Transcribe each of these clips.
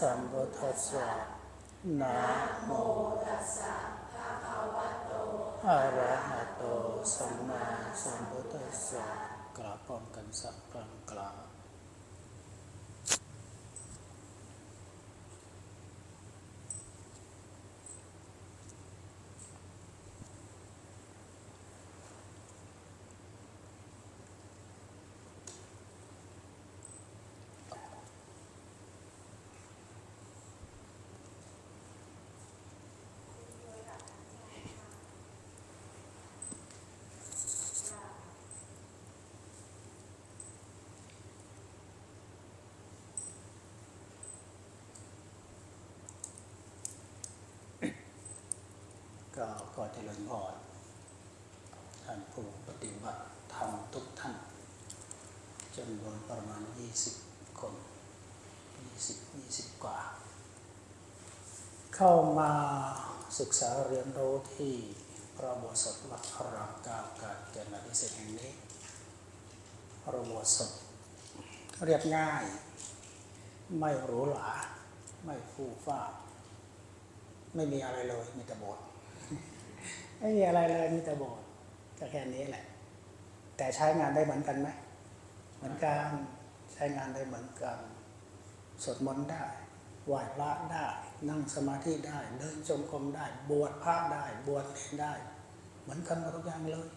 สัมพุทธัสสะนะโมตัสสะภะคะวะโตอะระหะโตสัมมาสัมพุทธัสสะกราบพร้อมกันสักครั้งกล่าว ก็ขอเจริญพรท่านผู้ปฏิบัติธรรมทุกท่านจำนวนประมาณ 20 คน 20 20 กว่า เข้ามาศึกษาเรียนรู้ที่พระบสดวัดพระรามก้าการเจริญพิเศษแห่งนี้พระบทสดเรียบง่าย ไม่หรูหราไม่ฟู่ฟ้าไม่มีอะไรเลย มีแต่โบสถ์ ไม่มีอะไรเลยมีแต่โบสถ์ก็แค่นี้แหละ แต่ใช้งานได้เหมือนกันไหมเหมือนกันใช้งานได้เหมือนกันสวดมนต์ได้ไหว้พระได้ นั่งสมาธิได้ เดินจงกรมได้ บวชพระได้ บวชเนรได้ เหมือนกันหมดทุกอย่างเลย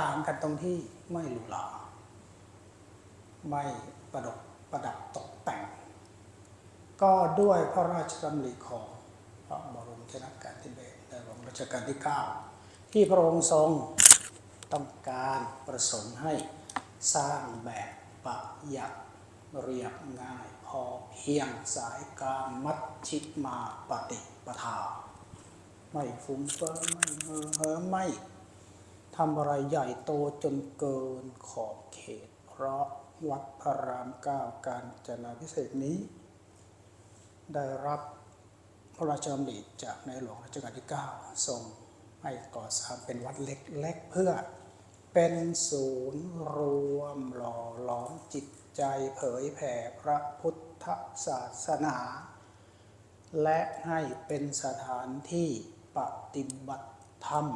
ต่างกันตรงที่ไม่หรูหราไม่ประดับประดับตกแต่ง ก็ด้วยพระราชดำริของพระบรมชนกาธิเบศ รัชกาลที่ 9 ที่พระองค์ทรงต้องการประสงค์ให้สร้างแบบประหยัดเรียบง่ายพอเพียงสายการมัชชิมาปฏิปทา ไม่ฟุ้งเฟ้อไม่เห่อเหิมไม่ทำอะไรใหญ่โตจนเกินขอบเขต เพราะวัดพระรามเก้าการจนาพิเศษนี้ ได้รับ พระราชดำริจากในหลวงรัชกาลที่9ทรงให้ก่อสร้างเป็นวัดเล็กๆเพื่อเป็นศูนย์รวมหล่อหลอมจิตใจเผยแผ่พระพุทธศาสนา และให้เป็นสถานที่ปฏิบัติธรรม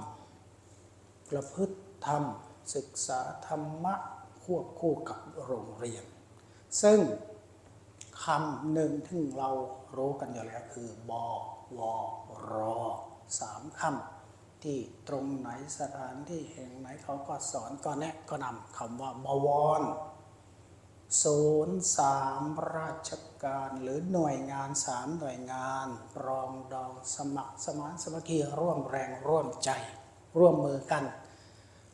ประพฤติธรรม ศึกษาธรรมะควบคู่กับโรงเรียน ซึ่ง คำหนึ่งที่เรารู้กันอยู่แล้วคือบอวรอสามคำที่ตรงไหนสถานที่แห่งไหนเขาก็สอนก็แนะก็นำคำว่าบวรศูนย์สามราชการหรือหน่วยงานสามหน่วยงาน รองดองสมัครสมานสมัคคีร่วมแรงร่วมใจ ร่วมมือกัน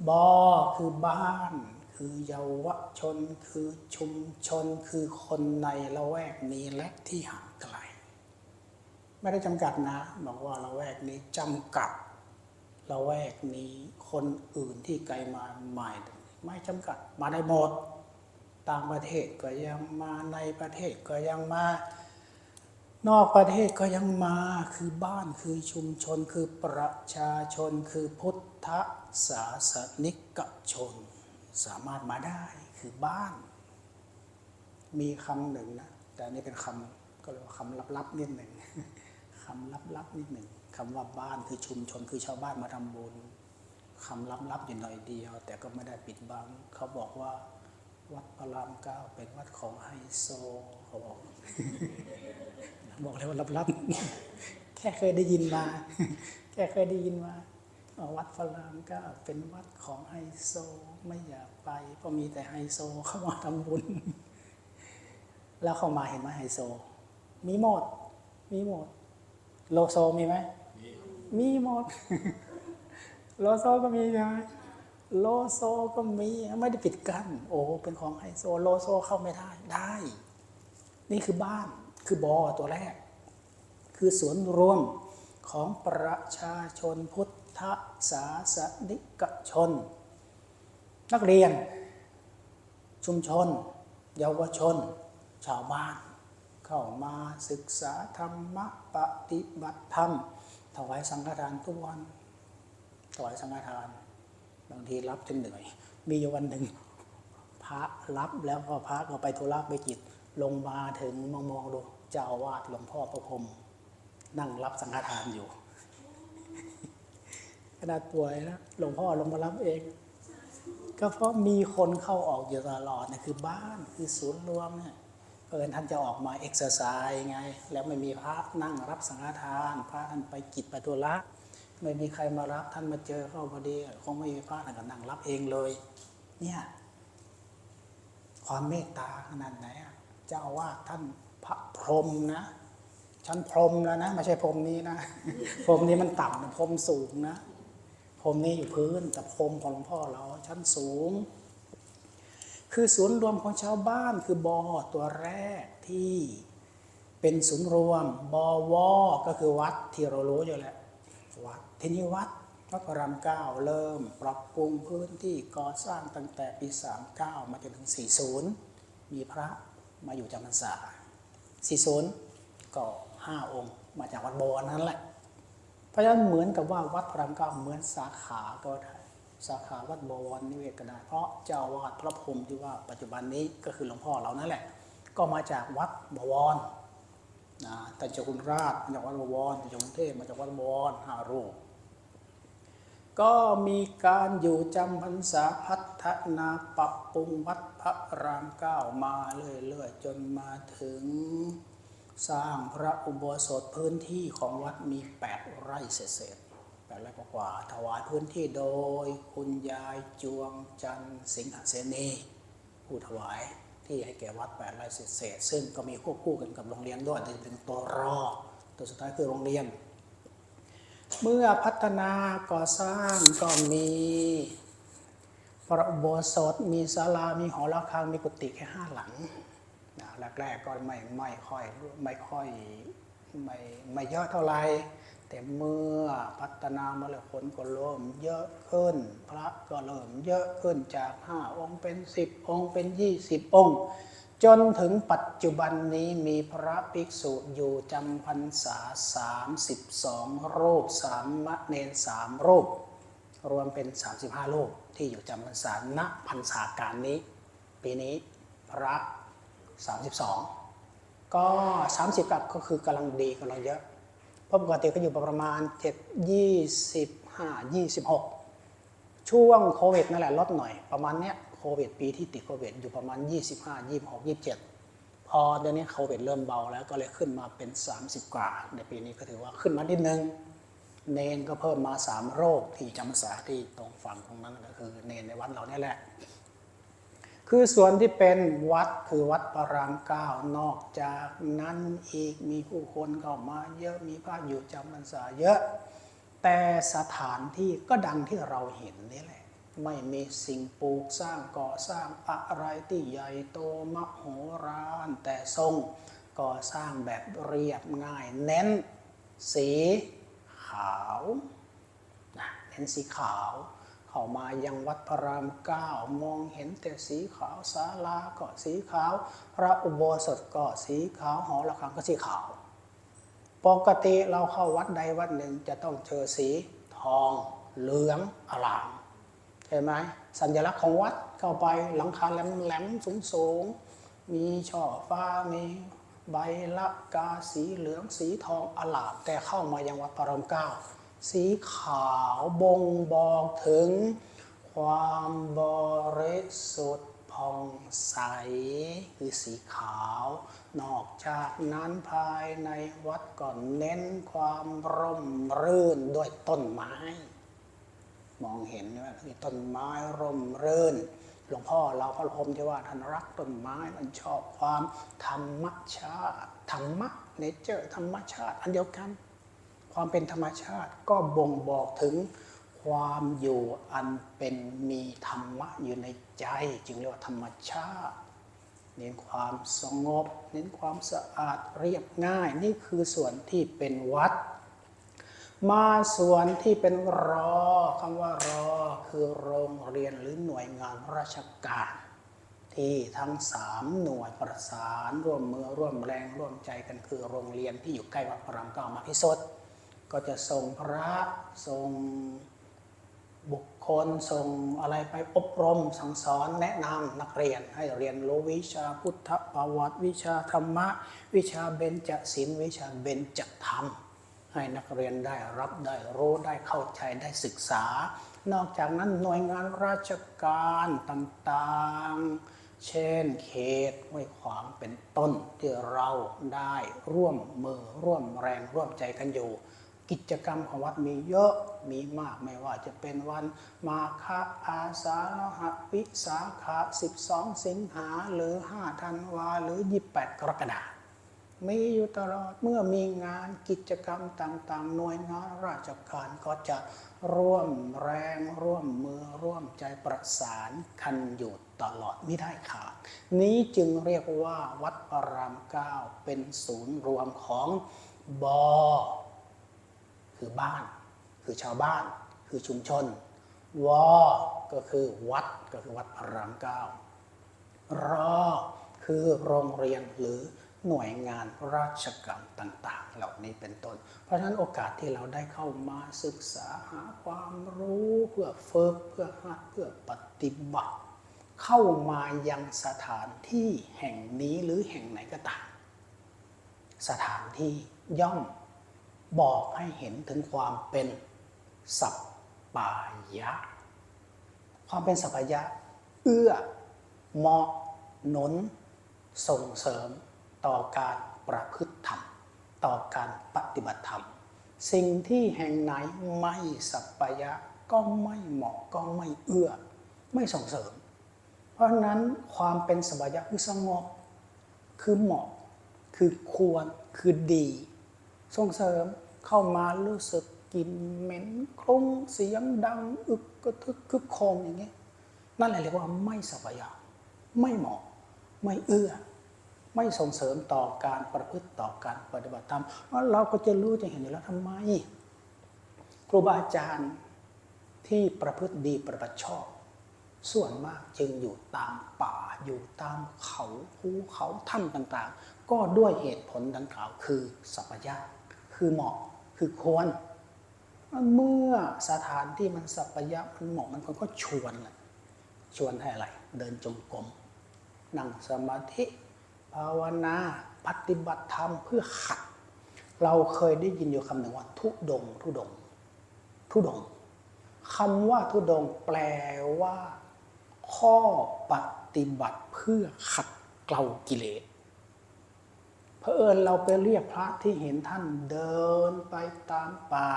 บอคือบ้าน คือเยาวชนคือชุมชนคือคนในละแวกนี้และที่ห่างไกล ไม่ได้จำกัดนะ บอกว่าละแวกนี้จำกัดละแวกนี้คนอื่นที่ไกลมาไม่ไม่จำกัดมาได้หมดต่างประเทศก็ยังมาในประเทศก็ยังมา นอกประเทศก็ยังมาคือบ้านคือชุมชนคือประชาชนคือพุทธศาสนิกชน สามารถมาได้คือบ้าน มีคำหนึ่งนะ แต่นี่เป็นคำก็เรียกว่าคำลับๆนิดหนึ่งคำลับๆนิดหนึ่งคำว่าบ้านคือชุมชนคือชาวบ้านมาทำบุญคำลับๆอยู่หน่อยเดียว แต่ก็ไม่ได้ปิดบัง เขาบอกว่า วัดพระรามเก้าเป็นวัดของไฮโซเขาบอกบอกเลยว่าลับๆแค่เคยได้ยินมา แค่เคยได้ยินมาวัดพระรามเก้าเป็นวัดของไฮโซ ไม่อยากไปเพราะมีแต่ไฮโซเข้ามาทำบุญ แล้วเข้ามาเห็นไหมไฮโซ มีหมด มีหมด โลโซมีไหม มีหมด โลโซก็มีใช่ไหมโลโซก็มีไม่ได้ปิดกั้นโอ้เป็นของไฮโซโลโซเข้าไม่ได้ได้ นี่คือบ้านคือบอตัวแรก คือสวนรวมของประชาชนพุทธศาสนิกชน นักเรียน ชุมชน เยาวชน ชาวบ้าน เข้ามาศึกษาธรรมะปฏิบัติธรรม ถวายสังฆทานทุกวัน ถวายสังฆทาน บางทีรับจนเหนื่อย มีอยู่วันหนึ่งพระรับแล้วก็พระก็ไปธุระไปจิต ลงมาถึงมองมองดูเจ้าอาวาดหลวงพ่อประพรมนั่งรับสังฆทานอยู่ขนาดป่วยนะหลวงพ่อลงมารับเอง ก็เพราะมีคนเข้าออกอยู่ตลอดนะคือบ้านคือศูนย์รวมเนี่ยเอิญท่านจะออกมาเอ็กซ์ไซส์ไง แล้วไม่มีพระนั่งรับสังฆทาน พระท่านไปกิจไปธุระไม่มีใครมารับท่านมาเจอเข้าพอดีคงไม่มีพระท่านก็นั่งรับเองเลย เนี่ยความเมตตาขนาดไหนอะเจ้าอาวาท่านพระพรหมนะชั้นพรมแล้วนะ ไม่ใช่พรมนี้นะ พรมนี้มันต่ำนะพรมสูงนะ พรมนี้อยู่พื้น แต่พรมของหลวงพ่อเราชั้นสูง คือศูนย์รวมของชาวบ้านคือบอตัวแรกที่เป็นศูนย์รวมบอวอก็คือวัดที่เรารู้อยู่และวัดทีนี้วัดวัดพระรามเก้าเริ่ม ปรับปรุงพื้นที่ก่อสร้างตั้งแต่ปี 39 มาจนถึง 40 มีพระมาอยู่จำพรรษา40 ก็ 5 องค์ มาจากวัดบวรนั่นแหละ เพราะฉะนั้นเหมือนกับว่าวัดพระรามเก้าเหมือนสาขาก็ได้สาขาวัดบวรนิเวศก็ได้เพราะเจ้าวาดพระพรมที่ว่าปัจจุบันนี้ก็คือหลวงพ่อเรานั่นแหละ ก็มาจากวัดบวรนะแต่เจ้าคุณราชมาจากวัดบวรแต่เจ้ากรุงเทพมาจากวัดบวรห้ารูปก็มีการอยู่จำพรรษาพัฒนาปรับปรุงวัดพระรามเก้ามาเรื่อยๆ จนมาถึง สร้างพระอุโบสถพื้นที่ของวัดมี 8 ไร่เศษแปดไร่กว่า ถวายพื้นที่โดย คุณยายจวงจันสิงหเสนีผู้ถวายที่ให้แก่วัด 8 ไร่เศษซึ่งก็มีควบคู่กันกับโรงเรียนด้วยที่เป็นตัวรอตัวสุดท้ายคือโรงเรียน เมื่อพัฒนาก่อสร้างก็มีพระอุโบสถมีศาลา มีหอระฆัง มีกุฏิแค่ห้าหลัง นะแรกๆก็ไม่ไม่ค่อยไม่ค่อยไม่ไม่เยอะเท่าไหร่แต่เมื่อพัฒนามาแล้วคนก็เริ่มเยอะขึ้น พระก็เริ่มเยอะขึ้นจากห้าองค์เป็นสิบองค์เป็นยี่สิบองค์ จนถึงปัจจุบันนี้มีพระภิกษุอยู่จำพรรษาสามสิบสองรูปสามมะเนนสามรูป รวมเป็น35รูปที่อยู่จำพรรษาณพรรษาการนี้ ปีนี้พระ 32 ก็ 30 กับก็คือกำลังดีกำลังเยอะ เพราะปกติก็อยู่ประมาณ7 25 26 ช่วงโควิดนั่นแหละลดหน่อยประมาณเนี้ยโควิดปีที่ติดโควิดอยู่ประมาณ 25 26 27 พอเดี๋ยวนี้โควิดเริ่มเบาแล้วก็เลยขึ้นมาเป็น 30 กว่า ในปีนี้ก็ถือว่าขึ้นมานิดนึงเนนก็เพิ่มมาสามโรคที่จำพรรษาที่ตรงฝั่งตรงนั้นก็คือ เนนในวัดเราเนี่ยแหละ คือส่วนที่เป็นวัดคือวัดพระรามเก้านอกจากนั้นอีกมีผู้คนเข้ามาเยอะมีพระอยู่จำพรรษาเยอะ แต่สถานที่ก็ดังที่เราเห็นนี่แหละ ไม่มีสิ่งปลูกสร้างก่อสร้างอะไรที่ใหญ่โตมโหฬารแต่ทรงก่อสร้างแบบเรียบง่ายเน้นสีขาวนะเน้นสีขาว เข้ามายังวัดพระรามเก้ามองเห็นแต่สีขาวศาลาก็สีขาว พระอุโบสถก็สีขาวหอระฆังก็สีขาว ปกติเราเข้าวัดใดวัดหนึ่งจะต้องเจอสีทองเหลืองอลามใช่ไหมสัญลักษณ์ของวัดเข้าไปหลังคาแหลมๆสูงๆมีช่อฟ้ามีใบละกาสีเหลืองสีทองอลามแต่เข้ามายังวัดพระรามเก้า สีขาวบ่งบอกถึง ความบริสุทธิ์ผ่องใส คือสีขาว นอกจากนั้นภายในวัดก็เน้นความร่มรื่นด้วยต้นไม้ มองเห็นว่าต้นไม้ร่มรื่น หลวงพ่อเราพระพรมที่ว่าท่านรักต้นไม้มันชอบความธรรมชาติธรรมะเนเจอร์ธรรมชาติ อันเดียวกัน ความเป็นธรรมชาติก็บ่งบอกถึงความอยู่อันเป็นมีธรรมะอยู่ในใจ จึงเรียกว่าธรรมชาติเน้นความสงบ เน้นความสะอาดเรียบง่าย นี่คือส่วนที่เป็นวัด มาส่วนที่เป็นรอคำว่ารอ คือโรงเรียนหรือหน่วยงานราชการ ที่ทั้งสามหน่วยประสาน ร่วมมือร่วมแรงร่วมใจกันคือโรงเรียนที่อยู่ใกล้วัดพระรามเก้ามาพิสด ก็จะส่งพระส่งบุคคนส่งอะไรไปอบรมสั่งสอนแนะนำนักเรียนให้เรียนรู้วิชาพุทธประวัติวิชาธรรมะ วิชาเบญจศีลวิชาเบญจธรรม ให้นักเรียนได้รับได้รู้ได้เข้าใจได้ศึกษา นอกจากนั้นหน่วยงานราชการต่างๆ เช่นเขตห้วยขวางเป็นต้นที่เราได้ร่วมมือร่วมแรงร่วมใจกันอยู่ กิจกรรมของวัดมีเยอะมีมากไม่ว่าจะเป็นวันมาฆอาสาฬหวิสาขะ12 สิงหาหรือ 5 ธันวา หรือ 28 กรกฎาคมมีอยู่ตลอดเมื่อมีงานกิจกรรมต่างๆ หน่วยงานราชการก็จะร่วมแรงร่วมมือร่วมใจประสานกันอยู่ตลอดไม่ได้ขาด นี้จึงเรียกว่าวัดพระรามเก้าเป็นศูนย์รวมของบอ คือบ้าน คือชาวบ้าน คือชุมชน วอ ก็คือวัด ก็คือวัดพระรามเก้ารอ คือโรงเรียนหรือหน่วยงานราชการต่าง ๆ เหล่านี้เป็นต้น เพราะฉะนั้นโอกาสที่เราได้เข้ามาศึกษาหาความรู้เพื่อฝึกเพื่อหัดเพื่อปฏิบัติ เข้ามายังสถานที่แห่งนี้หรือแห่งไหนก็ตาม สถานที่ย่อม บอกให้เห็นถึงความเป็นสัปปายะ ความเป็นสัพพยะ เอื้อเหมาะหนุน ส่งเสริมต่อการประพฤติธรรม ต่อการปฏิบัติธรรม สิ่งที่แห่งไหนไม่สัพพยะก็ไม่เหมาะก็ไม่เอื้อ ไม่ส่งเสริม เพราะนั้นความเป็นสัพพยะคือสงบคือเหมาะ คือควรคือดี ส่งเสริม เข้ามารู้สึกกลิ่นเหม็นคลุ้งเสียงดัง อึกกระทึกคึกโครมอย่างนี้นั่นแหละเรียกว่าไม่สัพยะไม่เหมาะ ไม่เอื้อ ไม่ส่งเสริมต่อการประพฤติต่อการปฏิบัติธรรมเราเราก็จะรู้จะเห็นอยู่แล้วทำไม ครูบาอาจารย์ที่ประพฤติดีประพฤติชอบ ส่วนมากจึงอยู่ตามป่าอยู่ตามเขาภูเขาถ้ำต่างๆ ก็ด้วยเหตุผลดังกล่าวคือสัพพยะคือเหมาะ คือควร เมื่อสถานที่มันสัพยะมันเหมาะมันก็ชวนแหละชวนให้อะไร เดินจงกรมนั่งสมาธิภาวนาปฏิบัติธรรมเพื่อขัด เราเคยได้ยินอยู่คำหนึ่งว่า ทุดง ทุดง ทุดงคำว่าทุดงแปลว่า ข้อปฏิบัติเพื่อขัดเกลากิเลส เผอิญเราไปเรียกพระที่เห็นท่านเดินไปตามป่า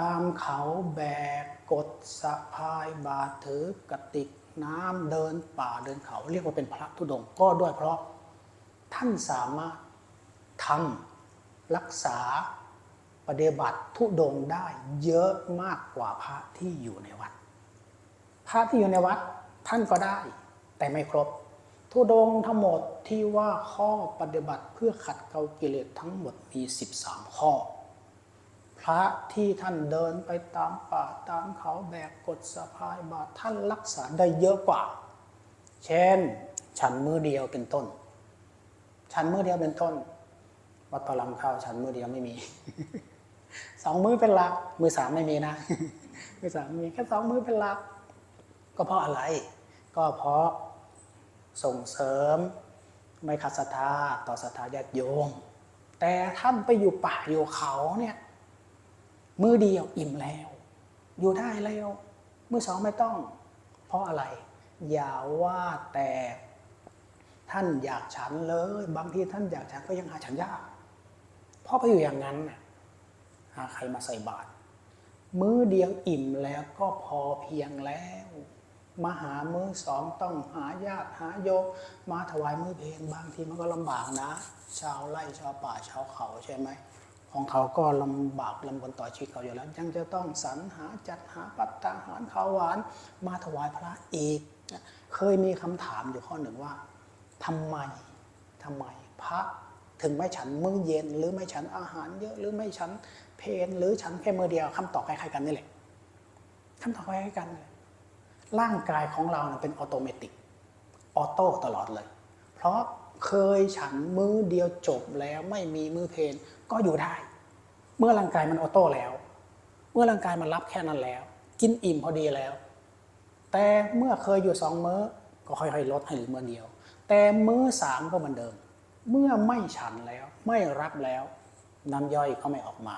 ตามเขาแบกกดสะพายบาตรถือกระติกน้ำเดินป่าเดินเขาเรียกว่าเป็นพระธุดงก็ด้วยเพราะท่านสามารถทำรักษาปฏิบัติธุดงได้เยอะมากกว่าพระที่อยู่ในวัด พระที่อยู่ในวัดท่านก็ได้แต่ไม่ครบ ทุดงทั้งหมดที่ว่าข้อปฏิบัติเพื่อขัดเกลากิเลสทั้งหมดมี 13 ข้อ พระที่ท่านเดินไปตามป่าตามเขาแบกกดสะพายบาตรท่านรักษาได้เยอะกว่า เช่น ฉันมือเดียวเป็นต้น ฉันมือเดียวเป็นต้น วัดพลังข้าวฉันมือเดียวไม่มีสองมือเป็นหลัก มือสามไม่มีนะ มือสามมีแค่สองมือเป็นหลัก ก็เพราะอะไร ก็เพราะ ส่งเสริม ไม่ขัดศรัทธาต่อศรัทธาญาติโยม แต่ท่านไปอยู่ป่าอยู่เขาเนี่ยมือเดียวอิ่มแล้ว อยู่ได้แล้วมือสองไม่ต้อง เพราะอะไร อย่าว่าแต่ท่านอยากฉันเลย บางทีท่านอยากฉันก็ยังหาฉันยากเพราะไปอยู่อย่างนั้นน่ะหาใครมาใส่บาตรมื้อเดียวอิ่มแล้วก็พอเพียงแล้ว มาหามือสองต้องหาญาติหาโยมมาถวายมือเพลบางทีมันก็ลำบากนะ ชาวไร่ชาวป่าชาวเขาใช่ไหมของเขาก็ลำบากลำบนต่อชีวิตเขาอยู่แล้ว ยังจะต้องสรรหาจัดหาปัตตาหารข้าวหวานมาถวายพระอีก เคยมีคำถามอยู่ข้อหนึ่งว่าทำไมทำไมพระถึงไม่ฉันมื้อเย็น หรือไม่ฉันอาหารเยอะหรือไม่ฉันเพลหรือฉันแค่มือเดียวคำตอบคล้ายๆกันนี่แหละคำตอบคล้ายๆกันเลย ร่างกายของเราเป็นออโตเมติกออโต้ตลอดเลย เพราะเคยฉันมื้อเดียวจบแล้วไม่มีมื้อเพนก็อยู่ได้ เมื่อร่างกายมันออโต้แล้ว เมื่อร่างกายมันรับแค่นั้นแล้ว กินอิ่มพอดีแล้ว แต่เมื่อเคยอยู่สองมื้อก็ค่อยๆลดให้เหลือมื้อเดียว แต่มื้อสามก็เหมือนเดิม เมื่อไม่ฉันแล้วไม่รับแล้ว น้ำย่อยก็ไม่ออกมา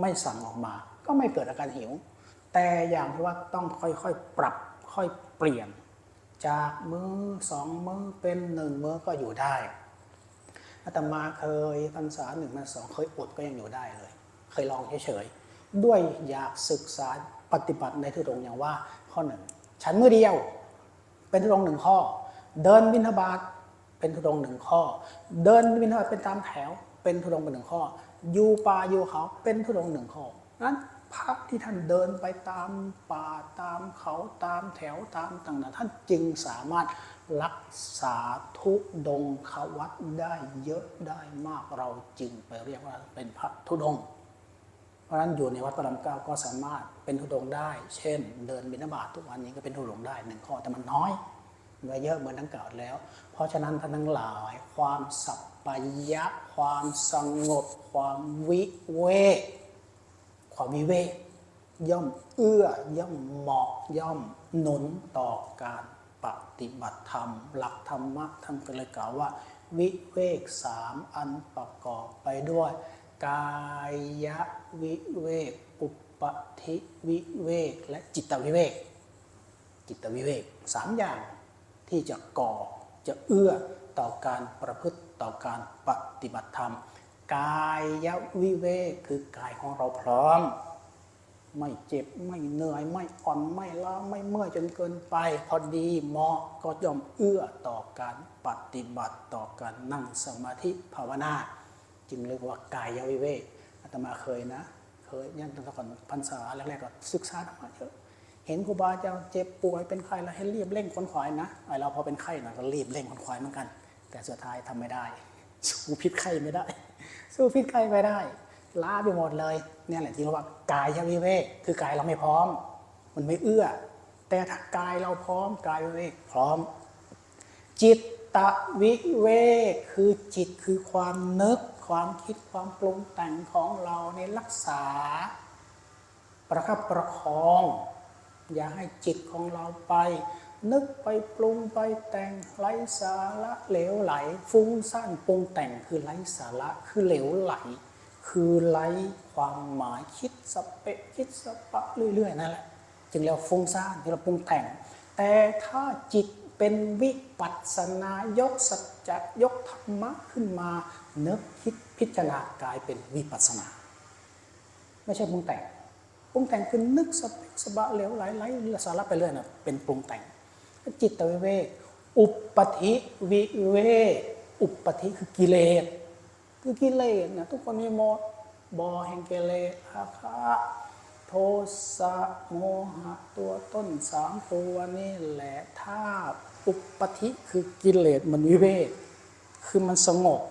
ไม่สั่งออกมา ก็ไม่เกิดอาการหิว แต่อย่างที่ว่าต้องค่อยๆปรับ ค่อยเปลี่ยน จากมือสองมือเป็นหนึ่งมือก็อยู่ได้อาตมาเคยพรรษาหนึ่งพรรษาสองเคยอดก็ยังอยู่ได้เลย เคยลองเฉยๆด้วยอยากศึกษาปฏิบัติในทุดงอย่างว่าข้อหนึ่งฉันมือเดียว เป็นทุดงหนึ่งข้อ เดินวินทบาทเป็นทุดงหนึ่งข้อ เดินวินทบาทเป็นตามแถว เป็นทุดงเป็นหนึ่งข้ออยู่ป่าอยู่เขาเป็นทุดงหนึ่งข้อนั้น พระที่ท่านเดินไปตามป่าตามเขาตามแถวตามต่างๆท่านจึงสามารถรักษาทุดงควัดได้เยอะได้มากเราจึงไปเรียกว่าเป็นพระทุดง เพราะฉะนั้นอยู่ในวัดพระรามเก้าก็สามารถเป็นทุดงได้ เช่น เดินบิณฑบาตทุกวันนี้ก็เป็นทุดงได้หนึ่งข้อแต่มันน้อยไม่เยอะเหมือนทั้งเก่าแล้ว เพราะฉะนั้นท่านทั้งหลายความสัปปายะ ความสงบ ความวิเวก ความวิเวกย่อมเอื้อย่อมเหมาะย่อมหนุนต่อการปฏิบัติธรรม หลักธรรมะท่านก็เลยกล่าวว่า วิเวกสามอันประกอบไปด้วย กายวิเวกอุปธิวิเวกและจิตวิเวก จิตวิเวกสามอย่างที่จะก่อจะเอื้อต่อการประพฤติต่อการปฏิบัติธรรม กายวิเวกคือกายของเราพร้อม ไม่เจ็บไม่เหนื่อยไม่อ่อนไม่ล้าไม่เมื่อยจนเกินไป พอดีเหมาะก็ย่อมเอื้อต่อการปฏิบัติต่อการนั่งสมาธิภาวนา จึงเรียกว่ากายวิเวกอาตมาเคยนะเคยยังตอนก่อนพรรษาแรกๆก็ศึกษาธรรมะเยอะเห็นครูบาอาจารย์เจ็บป่วยเป็นไข้แล้วให้รีบเร่งคนขวายนะไอเราพอเป็นไข้น่อยก็รีบเร่งคนขวายเหมือนกัน แต่สุดท้ายทำไม่ได้สู้พิษไข้ไม่ได้ สู้พิษไข้ไม่ได้ล้าไปหมดเลยเนี่ยแหละที่เรียกว่ากายวิเวกคือกายเราไม่พร้อม มันไม่เอื้อ แต่ถ้ากายเราพร้อมกายวิเวกพร้อม จิตตะวิเวกคือจิตคือความนึกความคิดความปรุงแต่งของเราในรักษา ประคับประคอง อย่าให้จิตของเราไป นึกไปปรุงไปแต่งไร้สาระเหลวไหล ฟุ้งซ่านปรุงแต่งคือไร้สาระคือเหลวไหล คือไร้ความหมายคิดสเปะคิดสปะเรื่อยๆนั่นแหละจึงเรียกว่าฟุ้งซ่านที่เราปรุงแต่ง แต่ถ้าจิตเป็นวิปัสสนายกสัจจะยกธรรมะขึ้นมานึกคิดพิจารณากลายเป็นวิปัสสนา ไม่ใช่ปรุงแต่งปรุงแต่งคือนึกสเปะสบะเหลวไหลไหลสาระไปเรื่อยนะเป็นปรุงแต่ง จิตวิเวกอุปธิวิเวกอุปธิคือกิเลสคือกิเลสนะทุกคนมีหมดบอแห่งกิเลสอาฆาตโทสะโมหะตัวต้นสามตัวนี่แหละถ้าอุปธิคือกิเลสมันวิเวกคือมันสงบ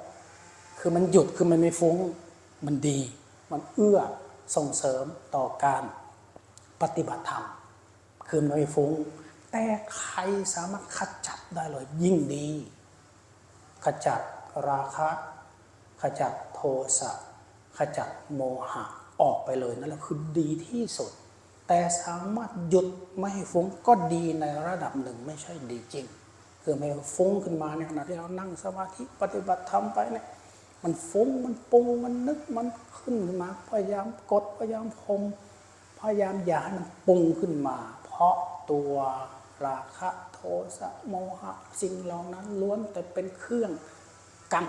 คือมันหยุดคือมันไม่ฟุ้งมันดี มันเอื้อส่งเสริมต่อการปฏิบัติธรรม คือมันไม่ฟุ้ง แต่ใครสามารถขจัดได้เลยยิ่งดี ขจัดราคะ ขจัดโทสะ ขจัดโมหะออกไปเลยนั่นแหละคือดีที่สุด แต่สามารถหยุดไม่ให้ฟุ้งก็ดีในระดับหนึ่งไม่ใช่ดีจริง คือไม่ฟุ้งขึ้นมาในขณะที่เรานั่งสมาธิปฏิบัติธรรมไปเนี่ยมันฟุ้งมันปรุงมันนึกมันขึ้นมาพยายามกดพยายามคมพยายามอย่าให้มันปรุงขึ้นมา เพราะตัว ราคะโทสะโมหะ สิ่งเหล่านั้นล้วนแต่เป็นเครื่องกั้น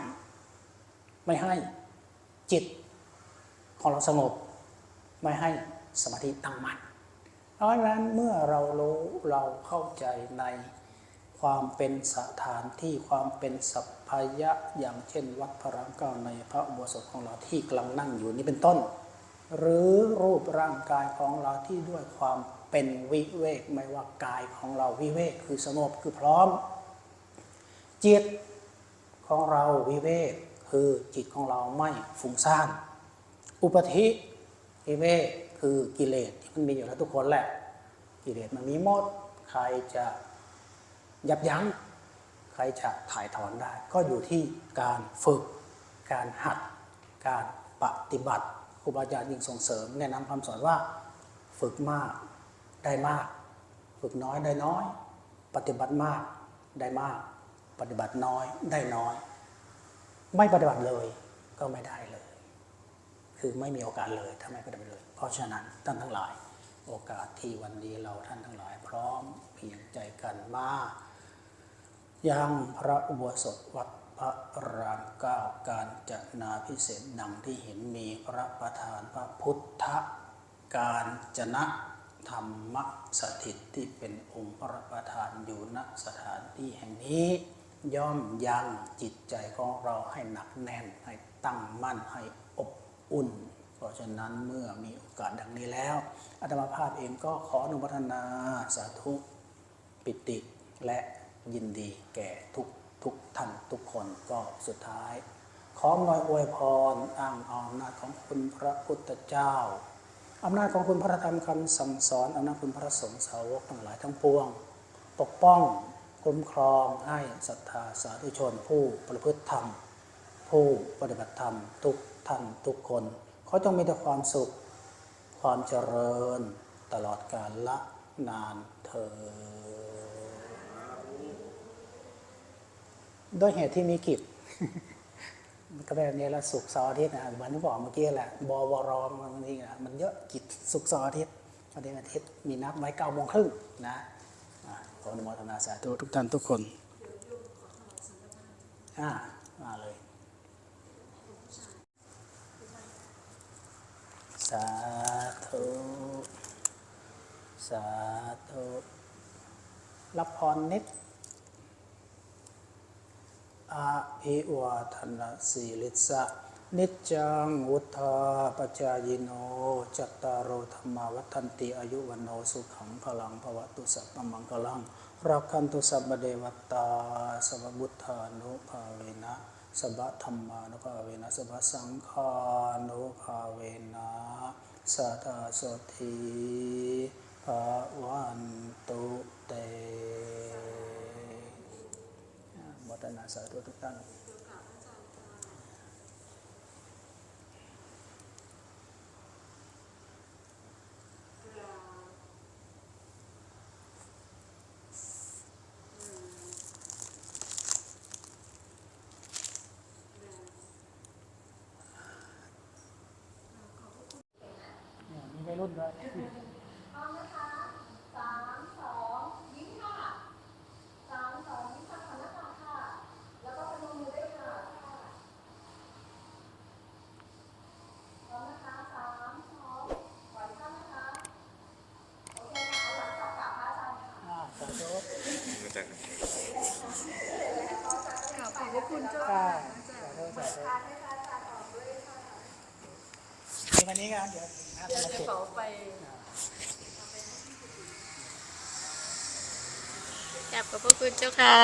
ไม่ให้จิตของเราสงบ ไม่ให้สมาธิตั้งมั่นเพราะฉะนั้นเมื่อเรารู้เราเข้าใจในความเป็นสถานที่ความเป็นสัพพยะอย่างเช่น วัดพระรามเก้าในพระอุโบสถของเราที่กำลังนั่งอยู่นี้เป็นต้น หรือรูปร่างกายของเราที่ด้วยความ เป็นวิเวกไม่ว่ากายของเราวิเวกคือสงบคือพร้อม จิตของเราวิเวกคือจิตของเราไม่ฟุ้งซ่าน อุปธิวิเวกคือกิเลสที่มันมีอยู่แล้วทุกคนแหละ กิเลสมันมีหมดใครจะยับยั้งใครจะถ่ายถอนได้ ก็อยู่ที่การฝึก การหัด การปฏิบัติครูบาอาจารย์ยิ่งส่งเสริมแนะนำคำสอนว่าฝึกมาก ได้มาก ฝึกน้อยได้น้อย ปฏิบัติมากได้มาก ปฏิบัติน้อยได้น้อย ไม่ปฏิบัติเลยก็ไม่ได้เลย คือไม่มีโอกาสเลยถ้าไม่ปฏิบัติเลย เพราะฉะนั้นท่านทั้งหลาย โอกาสที่วันนี้เราท่านทั้งหลาย พร้อมเพียงใจกันมายังพระอุโบสถวัดพระรามเก้าการจัดนาพิเศษดังที่เห็นมีพระประธานพระพุทธการจนะ ธรรมสถิตที่เป็นองค์พระประธานอยู่ณสถานที่แห่งนี้ ย่อมยังจิตใจของเราให้หนักแน่นให้ตั้งมั่นให้อบอุ่น เพราะฉะนั้นเมื่อมีโอกาสดังนี้แล้วอาตมาภาพเองก็ขออนุโมทนาสาธุปิติและยินดีแก่ทุกทุกท่านทุกคนก็สุดท้าย ขอหน่อยอวยพรอ้างอำนาจของคุณพระพุทธเจ้า อำนาจของคุณพระธรรมคำสั่งสอนอำนาจคุณพระสงฆ์สาวกทั้งหลายทั้งปวง ปกป้องคุ้มครองให้ศรัทธาสาธุชน ผู้ประพฤติธรรม ผู้ปฏิบัติธรรม ทุกท่านทุกคนเขาจงมีแต่ความสุข ความเจริญตลอดกาลละนานเธอญด้วยเหตุที่มีกิจ ก็แบบนี้ละสุขเสาร์อาทิตย์นะเหมือนที่บอกเมื่อกี้แหละบวรบางทีนะมันเยอะกิจสุขเสาร์อาทิตย์วันนี้อาทิตย์มีนัดไว้เก้าโมงครึ่งนะอ่าขออนุโมทนาสาธุทุกท่านทุกคนอ่ามาเลย สาธุ สาธุ รับพรนิด อาภิวาทนาสีลิสะนิจจังวุธาปจายโนจัตตารโอธรรมาวัฒนติอายุวันโนสุขังพลังภวตุสัพพมังคลังรักขันตุสัพเดวตาสัพบุทธานุภาเวนะสัพธรรมานุภาเวนะสัพสังฆานุภาเวนะสัทธาสธีภาวันตุเต ทนาสาธุทุกท่านมีวัยรุ่นด้วย พร้อมนะคะสามสองยิ้มค่ะสามสองยิ้มค่ะหันหน้าต่างค่ะ แล้วก็พนมมือด้วยค่ะพร้อมนะคะสามสองปล่อยท่านนะคะ โอเคค่ะเอาหลังกลับกราบพระอาจารย์ค่ะ อ่าสาธุ มาจาก ขอบพระคุณเจ้า ค่ะสาธุสาธุ การให้พระอาจารย์ออกด้วยค่ะ มี วันนี้กันเดี๋ยวนะเดี๋ยวจะเก็บเป๋าไปกลับขอบพระคุณเจ้าค่ะ